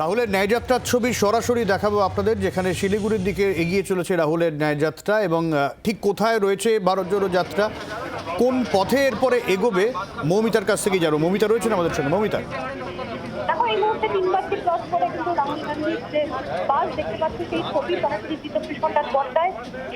রাহুলের ন্যায়যাত্রার ছবি সরাসরি দেখাবো আপনাদের, যেখানে শিলিগুড়ির দিকে এগিয়ে চলেছে রাহুলের ন্যায়যাত্রা এবং ঠিক কোথায় রয়েছে ভারত জোড়ো যাত্রা, কোন পথে এরপরে এগোবে, মৌমিতার কাছ থেকে জানো মৌমিতা রয়েছেন আমাদের সঙ্গে। মৌমিতা।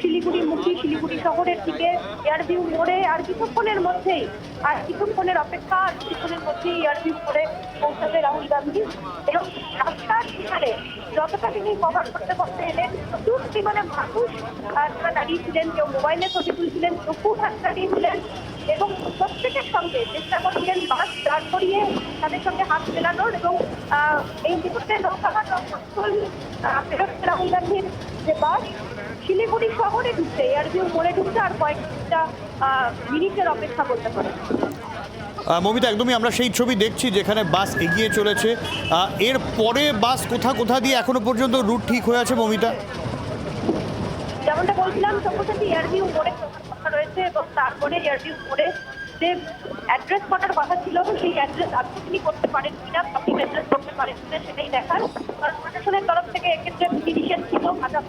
শিলিগুড়ি মুখী, শিলিগুড়ি শহরের দিকে এয়ারভিউ মোড়ে আর কিছুক্ষণের মধ্যেই, আর কিছুক্ষণের অপেক্ষা, আর কিছুক্ষণের মধ্যেই এয়ারভিউ মোড়ে পৌঁছাবে রাহুল গান্ধী এবং রাস্তার সেখানে যতটা তিনি কভার করতে করতে এলেন, প্রচুর পরিমাণে মানুষ তারা দাঁড়িয়েছিলেন, কেউ মোবাইলে ছবি তুলছিলেন, প্রচুর হাত দিয়েছিলেন এবং প্রত্যেকের সঙ্গে চেষ্টা করছিলেন বাস দাঁড় করিয়ে তাদের সঙ্গে হাত মেলানোর এবং এই মুহূর্তে ফেরত রাহুল গান্ধীর যে বাস, শিলিগুড়ি শহরে ঢুকছে, এয়ারভিউ মোড়ে ঢুকছে আর কয়েকটা মিনিটের অপেক্ষা করতে পারে। মৌমিতা, একদমই আমরা সেই ছবি দেখছি যেখানে বাস এগিয়ে চলেছে। এর পরে বাস কোথা কোথা দিয়ে এখনও পর্যন্ত রুট ঠিক হয়ে আছে মৌমিতা? যেমনটা বলছিলাম সম্প্রতি এয়ারভিউ মোড়ে কথা রয়েছে এবং তারপরে এয়ারভিউ মোড়ে যে অ্যাড্রেস করার কথা ছিল সেই অ্যাড্রেস আপনি তিনি করতে পারেন কিনা পাবলিক অ্যাড্রেস করতে পারেন কিনা সেটাই দেখার। কারণ প্রশাসনের তরফ থেকে এক্ষেত্রে নিষেধ ছিল ভাষা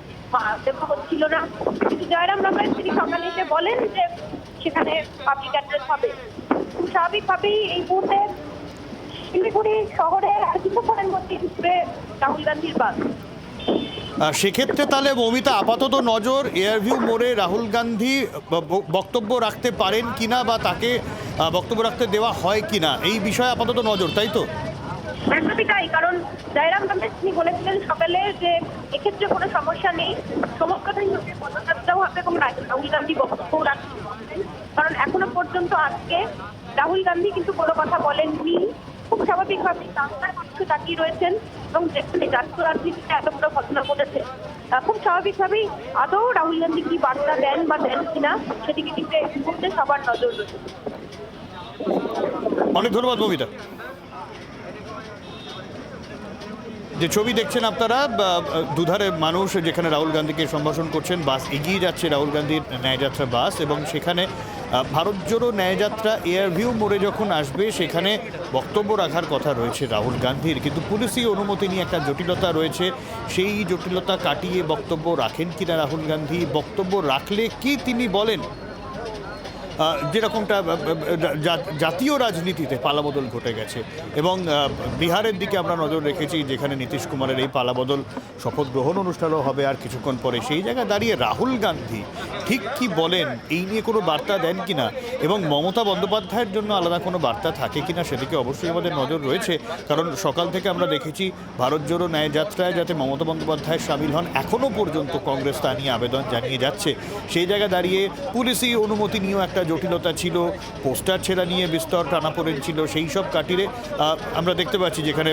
দেওয়া হচ্ছিল না। কিন্তু জয়রাম রমেশ তিনি সকালে এসে বলেন যে সেখানে পাবলিক অ্যাড্রেস হবে। স্বাভাবিকভাবেই এই মুহূর্তে শিলিগুড়ি শহরে আর কিছুক্ষণের মধ্যে ঢুকবে রাহুল গান্ধীর বাস। সেক্ষেত্রে তাহলে মৌমিতা আপাতত নজর এয়ারভিউ মোড়ে রাহুল গান্ধী বক্তব্য রাখতে পারেন কিনা বা তাকে বক্তব্য রাখতে দেওয়া হয় কিনা এই বিষয়ে আপাতত নজর তাই তো? একদমই তাই কারণ জয়রাম রমেশ তিনি বলেছিলেন সকালে যে এক্ষেত্রে কোনো সমস্যা নেই হচ্ছে পদযাত্রাও হবে এবং রাহুল গান্ধী বক্তব্য এখনও পর্যন্ত আজকে রাহুল গান্ধী কিন্তু কোনো কথা বলেননি। খুব স্বাভাবিকভাবেই রাস্তার মানুষ তাকিয়ে রয়েছেন এবং যেখানে জাতীয় রাজনীতিতে এত বড় ঘটনা ঘটেছে খুব স্বাভাবিকভাবেই আদৌ রাহুল গান্ধী কি বার্তা দেন বা দেন কিনা সেদিকে কিন্তু এই মুহূর্তে সবার নজর রয়েছে। অনেক ধন্যবাদ মৌমিতা যে ছবি দেখছেন আপনারা দুধারে মানুষ যেখানে রাহুল গান্ধীকে সম্ভাষণ করছেন, বাস এগিয়ে যাচ্ছে রাহুল গান্ধীর ন্যায়যাত্রা বাস এবং সেখানে ভারত জোড়ো ন্যায়যাত্রা এয়ারভিউ মোড়ে যখন আসবে, সেখানে বক্তব্য রাখার কথা রয়েছে রাহুল গান্ধীর। কিন্তু পুলিশি অনুমতি নিয়ে একটা জটিলতা রয়েছে। সেই জটিলতা কাটিয়ে বক্তব্য রাখেন কিনা রাহুল গান্ধী? বক্তব্য রাখলে কি তিনি বলেন? যেরকমটা জাতীয় রাজনীতিতে পালাবদল ঘটে গেছে। এবং বিহারের দিকে আমরা নজর রেখেছি, যেখানে নীতিশ কুমারের এই পালাবদল শপথ গ্রহণ অনুষ্ঠানও হবে আর কিছুক্ষণ পরে সেই জায়গায় দাঁড়িয়ে রাহুল গান্ধী ঠিক কি বলেন, এই নিয়ে কোনো বার্তা দেন কিনা এবং মমতা বন্দ্যোপাধ্যায়ের জন্য আলাদা কোনো বার্তা থাকে কি না সেদিকে অবশ্যই আমাদের নজর রয়েছে। কারণ সকাল থেকে আমরা দেখেছি, ভারত জোড়ো ন্যায় যাত্রায় যাতে মমতা বন্দ্যোপাধ্যায় সামিল হন এখনও পর্যন্ত কংগ্রেস তা নিয়ে আবেদন জানিয়ে যাচ্ছে। সেই জায়গায় দাঁড়িয়ে পুলিশি অনুমতি নিয়েও একটা জটিলতা ছিল, পোস্টার ছেঁড়া নিয়ে বিস্তর টানাপোড়েন ছিল, সেই সব কাটিরে আমরা দেখতে পাচ্ছি যেখানে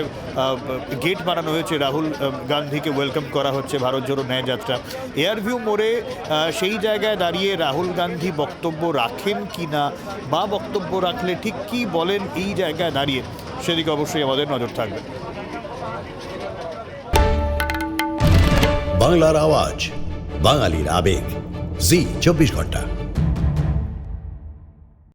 গেট বানানো হয়েছে, রাহুল গান্ধীকে ওয়েলকাম করা হচ্ছে ভারত জোড়ো ন্যায় যাত্রা। এয়ারভিউ মোড়ে সেই জায়গায় দাঁড়িয়ে রাহুল গান্ধী বক্তব্য রাখেন কি না, বা বক্তব্য রাখলে ঠিক কি বলেন এই জায়গায় দাঁড়িয়ে, সেদিকে অবশ্যই আমাদের নজর থাকবে। বাংলার আওয়াজ, বাঙালির আবেগ, জি, চব্বিশ ঘণ্টা।